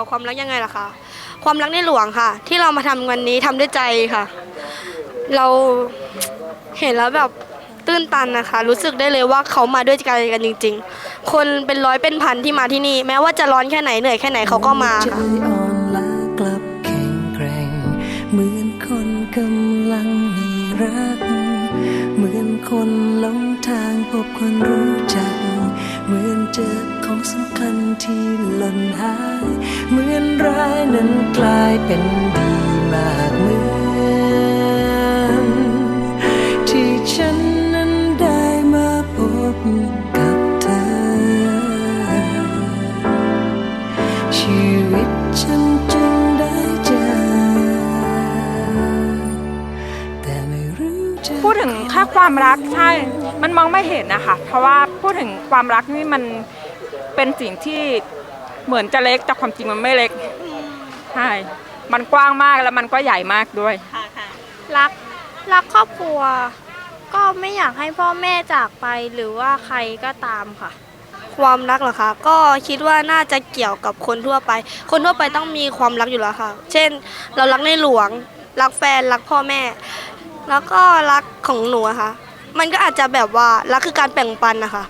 ยวความรักยังไงล่ะคะความรักในหลวงค่ะ ที่เรามาทำวันนี้ทำด้วยใจค่ะ เราเห็นแล้วแบบตื้นตันนะคะ รู้สึกได้เลยว่าเขามาด้วยใจกันจริง ๆ คนเป็นร้อยเป็นพันที่มาที่นี่ แม้ว่าจะร้อนแค่ไหนเหนื่อยแค่ไหนเขาก็มาค่ะเหมือนคนกำลังมีรัก เหมือนคนหลงทางพบคนรู้จัก เหมือนเจอ สำคัญที่หล่นหาย เหมือนร้ายนั้นกลายเป็นดีมากเหมือนที่ฉันนั้นได้มาพบกับเธอ ชีวิตฉันจึงได้เจอ แต่ไม่รู้จะ พูดถึงค่าความรักใช่ มันมองไม่เห็นนะคะ เพราะว่าพูดถึงความรักนี่มัน เป็นสิ่งที่เหมือนจะเล็กแต่ความจริงมันไม่เล็กใช่มันกว้างมากแล้วมันก็ใหญ่มากด้วยรักรักครอบครัว ก็ไม่อยากให้พ่อแม่จากไปหรือว่าใครก็ตามค่ะ ความรักเหรอคะ ก็คิดว่าน่าจะเกี่ยวกับคนทั่วไป คนทั่วไปต้องมีความรักอยู่แล้วค่ะ เช่น เรารักในหลวง รักแฟน รักพ่อแม่ แล้วก็รักของหนูอะค่ะ มันก็อาจจะแบบว่ารักคือการแบ่งปันนะคะ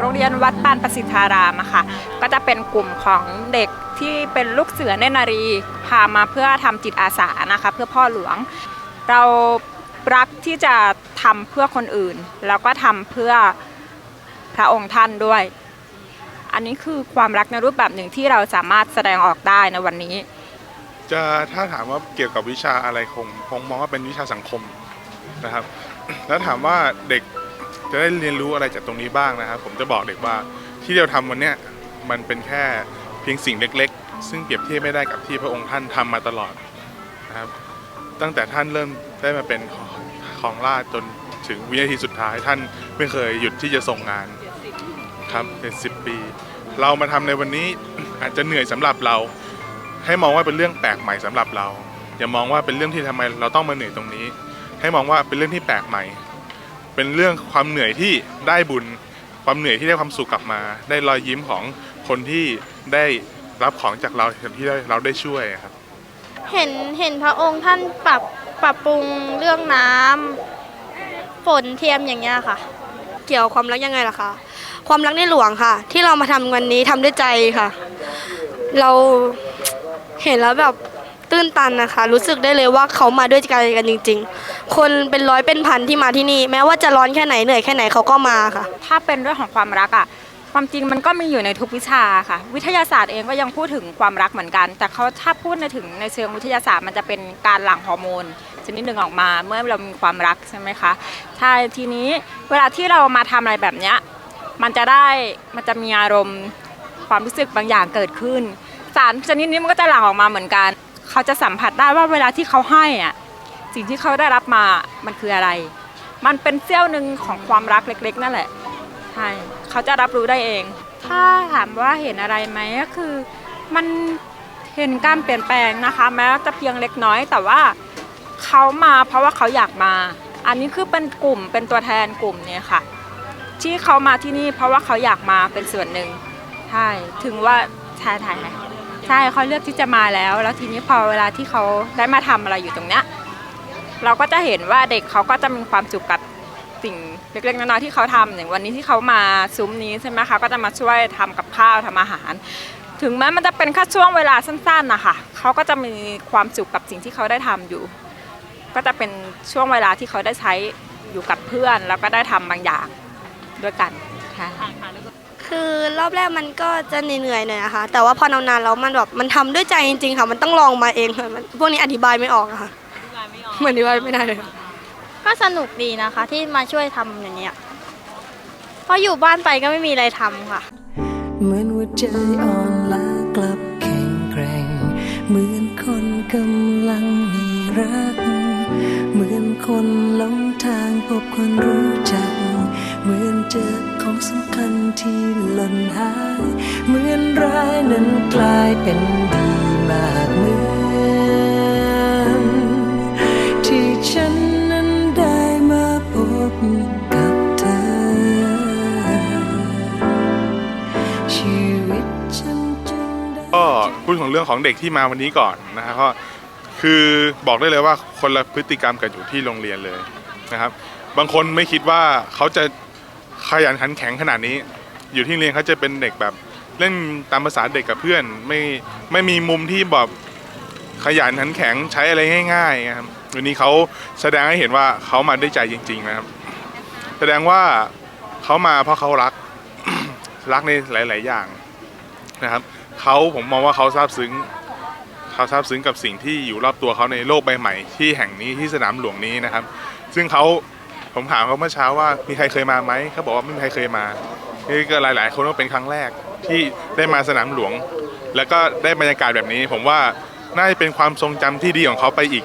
โรงเรียนวัดปานประสิทธารามอะค่ะ ก็จะเป็นกลุ่มของเด็กที่เป็นลูกเสือเนรนารีพามาเพื่อทำจิตอาสานะคะ เพื่อพ่อหลวง เรารักที่จะทำเพื่อคนอื่น แล้วก็ทำเพื่อพระองค์ท่านด้วย อันนี้คือความรักในรูปแบบหนึ่งที่เราสามารถแสดงออกได้ในวันนี้ จะถ้าถามว่าเกี่ยวกับวิชาอะไรคงคงมองว่าเป็นวิชาสังคมนะครับ แล้วถามว่าเด็ก จะได้เรียนรู้อะไรจากตรงนี้บ้างนะครับ ผมจะบอกเด็กว่าที่เราทำวันเนี้ยมันเป็นแค่เพียงสิ่งเล็ก ๆ ซึ่งเปรียบเทียบไม่ได้กับที่พระองค์ท่านทำมาตลอดนะครับ ตั้งแต่ท่านเริ่มได้มาเป็นของราชจนถึงวินาทีสุดท้ายท่านไม่เคยหยุดที่จะทรงงานครับเป็นสิบปี เรามาทำในวันนี้อาจจะเหนื่อยสำหรับเรา ให้มองว่าเป็นเรื่องแปลกใหม่สำหรับเราอย่ามองว่าเป็นเรื่องที่ทำไมเราต้องมาเหนื่อยตรงนี้ ให้มองว่าเป็นเรื่องที่แปลกใหม่ เป็นเรื่องความเหนื่อยที่ได้บุญ ความเหนื่อยที่ได้ความสุขกลับมา ได้รอยยิ้มของคนที่ได้รับของจากเราที่เราได้ช่วยครับ เห็นเห็นพระองค์ท่านปรับปรับปรุงเรื่องน้ำฝนเทียมอย่างเงี้ยค่ะ เกี่ยวความรักยังไงล่ะคะความรักในหลวงค่ะ ที่เรามาทำวันนี้ทำด้วยใจค่ะ เราเห็นแล้วแบบ ตื้นตันนะคะ รู้สึกได้เลยว่าเขามาด้วยใจกันจริง ๆ คนเป็นร้อยเป็นพันที่มาที่นี่ แม้ว่าจะร้อนแค่ไหนเหนื่อยแค่ไหนเขาก็มาค่ะ ถ้าเป็นเรื่องของความรักอะความจริงมันก็มีอยู่ในทุกวิชาค่ะ วิทยาศาสตร์เองก็ยังพูดถึงความรักเหมือนกัน แต่เขาถ้าพูดในถึงในเชิงวิทยาศาสตร์มันจะเป็นการหลั่งฮอร์โมนชนิดหนึ่งออกมาเมื่อเรามีความรักใช่ไหมคะใช่ทีนี้เวลาที่เรามาทำอะไรแบบเนี้ยมันจะได้มันจะมีอารมณ์ความรู้สึกบางอย่างเกิดขึ้น สารชนิดนี้มันก็จะหลั่งออกมาเหมือนกัน เขาจะสัมผัสได้ว่าเวลาที่เขาให้อะสิ่งที่เขาได้รับมามันคืออะไร มันเป็นเสี้ยวหนึ่งของความรักเล็ก ๆ นั่นแหละใช่เขาจะรับรู้ได้เอง ถ้าถามว่าเห็นอะไรไหมก็คือ มันเห็นการเปลี่ยนแปลงนะคะแม้จะเพียงเล็กน้อย แต่ว่าเขามาเพราะว่าเขาอยากมา อันนี้คือเป็นกลุ่มเป็นตัวแทนกลุ่มเนี่ยค่ะ ที่เขามาที่นี่เพราะว่าเขาอยากมาเป็นส่วนหนึ่งใช่ถึงว่าใช่ใช่ ใช่เขาเลือกที่จะมาแล้ว แล้วทีนี้พอเวลาที่เขาได้มาทำอะไรอยู่ตรงเนี้ยเราก็จะเห็นว่าเด็กเขาก็จะมีความสุขกับสิ่งเล็กๆน้อยๆที่เขาทำอย่างวันนี้ที่เขามาซุ้มนี้ใช่ไหมคะก็จะมาช่วยทำกับข้าวทำอาหาร ถึงแม้มันจะเป็นแค่ช่วงเวลาสั้นๆนะคะเขาก็จะมีความสุขกับสิ่งที่เขาได้ทำอยู่ ก็จะเป็นช่วงเวลาที่เขาได้ใช้อยู่กับเพื่อน แล้วก็ได้ทำบางอย่างด้วยกันค่ะ คือรอบแรกมันก็จะเหนื่อยๆหน่อยนะคะ แต่ว่าพอนานๆแล้วมันแบบมันทำด้วยใจจริงๆค่ะ มันต้องลองมาเองค่ะมันพวกนี้อธิบายไม่ออกอะค่ะเหมือนอธิบายไม่ได้เลยค่ะก็สนุกดีนะคะที่มาช่วยทำอย่างเงี้ยเพราะอยู่บ้านไปก็ไม่มีอะไรทำค่ะ เหมือนหัวใจอ่อนล้ากลับแข็งแกร่ง เหมือนคนกำลังมีรักคนหลงทางพบคนรู้จัก เหมือนเจอของสำคัญที่หล่นหาย เหมือนร้ายนั้นกลายเป็นดีมากเหมือนที่ฉันนั้นได้มาพบกับเธอ ชีวิตฉันจึงได้ก็พูดถึงเรื่องของเด็กที่มาวันนี้ก่อนนะฮะก็คือบอกได้เลยว่าคนละพฤติกรรมกันอยู่ที่โรงเรียนเลยนะครับ บางคนไม่คิดว่าเขาจะ ขยันขันแข็งขนาดนี้ อยู่ที่เรียนเขาจะเป็นเด็กแบบเล่นตามภาษาเด็กกับเพื่อน ไม่ไม่มีมุมที่แบบขยันขันแข็งใช้อะไรง่ายๆนะครับวันนี้เขาแสดงให้เห็นว่าเขามาด้วยใจจริง ๆ นะครับ แสดงว่าเขามาเพราะเขารัก รักในหลาย ๆ อย่างนะครับเขาผมมองว่าเขาซาบซึ้งเขาซาบซึ้งกับสิ่งที่อยู่รอบตัวเขาในโลกใบใหม่ที่แห่งนี้ที่สนามหลวงนี้นะครับ ซึ่งเขา ผมถามเขาเมื่อเช้าว่ามีใครเคยมาไหมเขาบอกว่าไม่มีใครเคยมานี่ก็หลาย ๆ คนก็เป็นครั้งแรกที่ได้มาสนามหลวง แล้วก็ได้บรรยากาศแบบนี้ ผมว่าน่าจะเป็นความทรงจำที่ดีของเขาไปอีก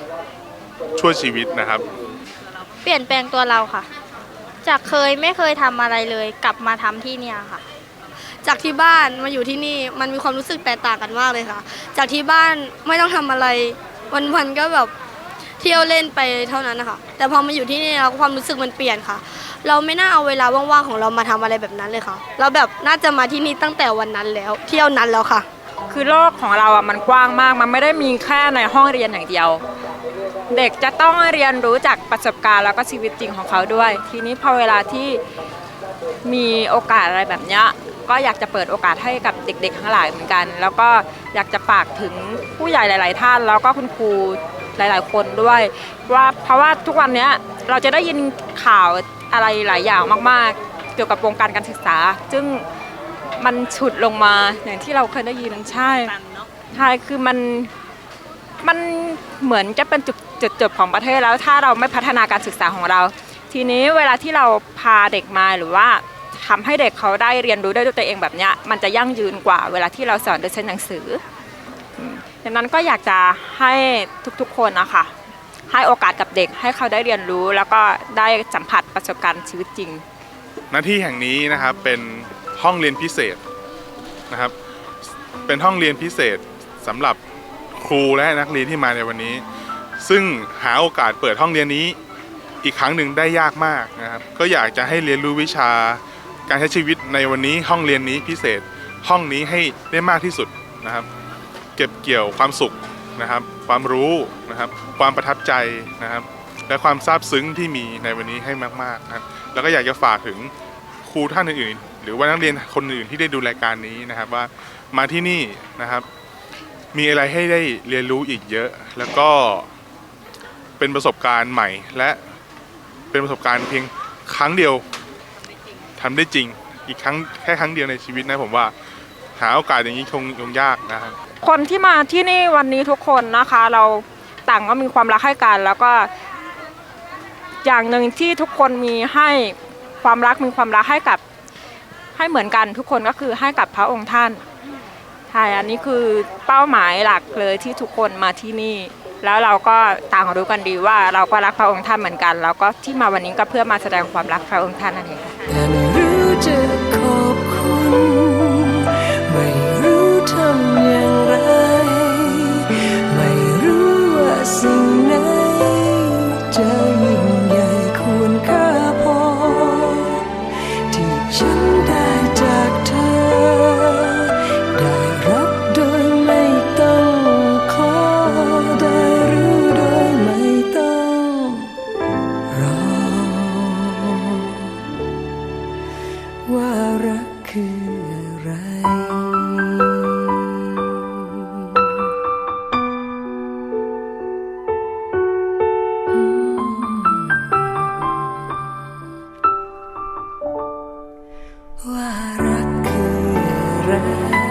ชั่วชีวิตนะครับ เปลี่ยนแปลงตัวเราค่ะ จากเคยไม่เคยทำอะไรเลย กลับมาทำที่เนี่ยค่ะ จากที่บ้านมาอยู่ที่นี่มันมีความรู้สึกแตกต่างกันมากเลยค่ะ จากที่บ้านไม่ต้องทำอะไรวันๆก็แบบ เที่ยวเล่นไปเท่านั้นนะคะแต่พอมาอยู่ที่นี่แล้วความรู้สึกมันเปลี่ยนค่ะ เราไม่น่าเอาเวลาว่างๆของเรามาทำอะไรแบบนั้นเลยค่ะ เราแบบน่าจะมาที่นี่ตั้งแต่วันนั้นแล้ว เที่ยวนั้นแล้วค่ะ คือโลกของเราอะมันกว้างมากมันไม่ได้มีแค่ในห้องเรียนอย่างเดียว เด็กจะต้องเรียนรู้จากประสบการณ์แล้วก็ชีวิตจริงของเขาด้วย ทีนี้พอเวลาที่มีโอกาสอะไรแบบเนี้ยก็อยากจะเปิดโอกาสให้กับเด็กๆทั้งหลายเหมือนกัน แล้วก็อยากจะฝากถึงผู้ใหญ่หลาย ๆ ท่าน แล้วก็คุณครู หลาย ๆ คนด้วยว่าเพราะว่าทุกวันเนี้ยเราจะได้ยินข่าวอะไรหลายอย่างมาก ๆ เกี่ยวกับวงการการศึกษา ซึ่งมันฉุดลงมาอย่างที่เราเคยได้ยินใช่ใช่คือมันมันเหมือนจะเป็นจุดจุดจบของประเทศแล้วถ้าเราไม่พัฒนาการศึกษาของเรา ทีนี้เวลาที่เราพาเด็กมาหรือว่าทำให้เด็กเขาได้เรียนรู้ได้ด้วยตัวเองแบบเนี้ยมันจะยั่งยืนกว่าเวลาที่เราสอนโดยใช้หนังสืออืม ดังนั้นก็อยากจะให้ทุกๆคนนะคะให้โอกาสกับเด็กให้เขาได้เรียนรู้ แล้วก็ได้สัมผัสประสบการณ์ชีวิตจริง หน้าที่แห่งนี้นะครับเป็นห้องเรียนพิเศษนะครับ เป็นห้องเรียนพิเศษสำหรับครูและนักเรียนที่มาในวันนี้ ซึ่งหาโอกาสเปิดห้องเรียนนี้อีกครั้งหนึ่งได้ยากมากนะครับ ก็อยากจะให้เรียนรู้วิชาการใช้ชีวิตในวันนี้ห้องเรียนนี้พิเศษห้องนี้ให้ได้มากที่สุดนะครับ เก็บเกี่ยวความสุขนะครับ ความรู้นะครับ ความประทับใจนะครับ และความซาบซึ้งที่มีในวันนี้ให้มากๆนะครับ แล้วก็อยากจะฝากถึงครูท่านอื่นๆ หรือว่านักเรียนคนอื่นที่ได้ดูรายการนี้นะครับว่ามาที่นี่นะครับ มีอะไรให้ได้เรียนรู้อีกเยอะ แล้วก็เป็นประสบการณ์ใหม่ และเป็นประสบการณ์เพียงครั้งเดียวทำได้จริง อีกครั้งแค่ครั้งเดียวในชีวิตนะผมว่า หาโอกาสอย่างนี้คงคงยากนะครับ คนที่มาที่นี่วันนี้ทุกคนนะคะ เราต่างก็มีความรักให้กัน แล้วก็ อย่างหนึ่งที่ทุกคนมีให้ความรักมีความรักให้กับ ให้เหมือนกันทุกคนก็คือให้กับพระองค์ท่านใช่อันนี้คือเป้าหมายหลักเลยที่ทุกคนมาที่นี่ แล้วเราก็ต่างรู้กันดีว่า เราก็รักพระองค์ท่านเหมือนกัน แล้วก็ที่มาวันนี้ก็เพื่อมาแสดงความรักพระองค์ท่านนั่นเองค่ะ อ